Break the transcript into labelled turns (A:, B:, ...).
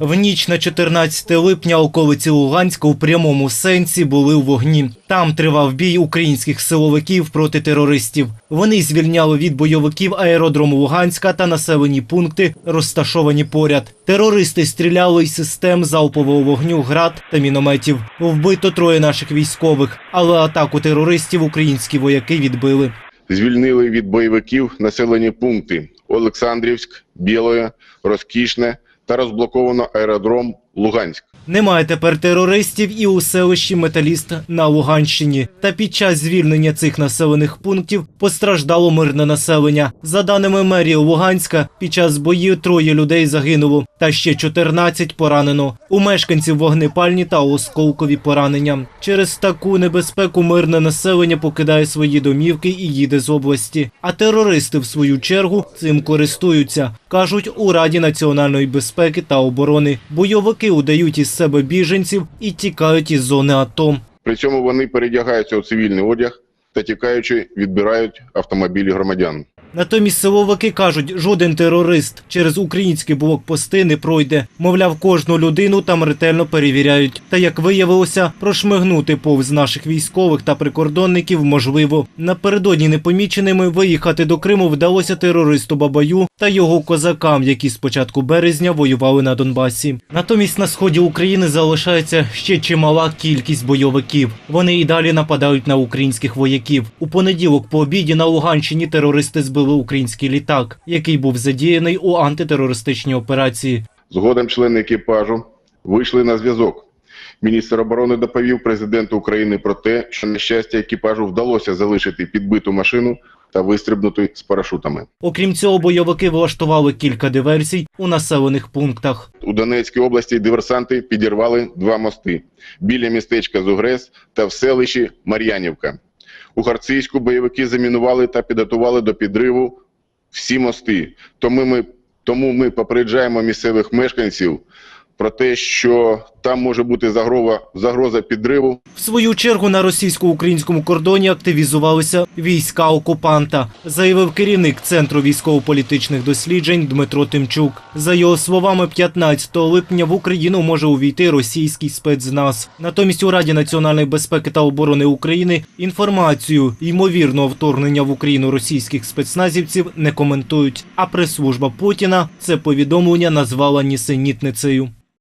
A: В ніч на 14 липня околиці Луганська у прямому сенсі були у вогні. Там тривав бій українських силовиків проти терористів. Вони звільняли від бойовиків аеродрому Луганська та населені пункти, розташовані поряд. Терористи стріляли із систем залпового вогню град та мінометів. Вбито троє наших військових, але атаку терористів українські вояки відбили.
B: звільнили від бойовиків населені пункти Олександрівськ, Білоє, Розкішне та розблоковано аеродром Луганськ.
A: Немає тепер терористів і у селищі Металіст на Луганщині. Та під час звільнення цих населених пунктів постраждало мирне населення. За даними мерії Луганська, під час боїв троє людей загинуло, та ще 14 поранено. У мешканців вогнепальні та осколкові поранення. Через таку небезпеку мирне населення покидає свої домівки і їде з області. А терористи, в свою чергу, цим користуються. кажуть у Раді національної безпеки та оборони. Бойовики удають із себе біженців і тікають із зони АТО.
B: При цьому вони передягаються у цивільний одяг та тікаючи відбирають автомобілі громадян.
A: Натомість силовики кажуть, жоден терорист через українські блокпости не пройде. Мовляв, кожну людину там ретельно перевіряють. Та як виявилося, прошмигнути повз наших військових та прикордонників можливо. Напередодні непоміченими виїхати до Криму вдалося терористу Бабаю та його козакам, які з початку березня воювали на Донбасі. Натомість на сході України залишається ще чимала кількість бойовиків. Вони і далі нападають на українських вояків. У понеділок по обіді на Луганщині терористи збили український літак, який був задіяний у антитерористичній операції.
B: Згодом члени екіпажу вийшли на зв'язок. Міністр оборони доповів президенту України про те, що на щастя екіпажу вдалося залишити підбиту машину та вистрибнути з парашутами.
A: Окрім цього, бойовики влаштували кілька диверсій у населених пунктах.
B: У Донецькій області диверсанти підірвали два мости біля містечка Зугрес та в селищі Мар'янівка. У Харцизьку бойовики замінували та підготували до підриву всі мости. Тому ми, тому ми попереджаємо місцевих мешканців про те, що там може бути загроза, загроза підриву
A: В свою чергу на російсько-українському кордоні активізувалися війська окупанта, заявив керівник Центру військово-політичних досліджень Дмитро Тимчук. За його словами, 15 липня в Україну може увійти російський спецназ. Натомість у Раді національної безпеки та оборони України інформацію ймовірного вторгнення в Україну російських спецназівців не коментують. А прес-служба Путіна це повідомлення назвала нісенітницею.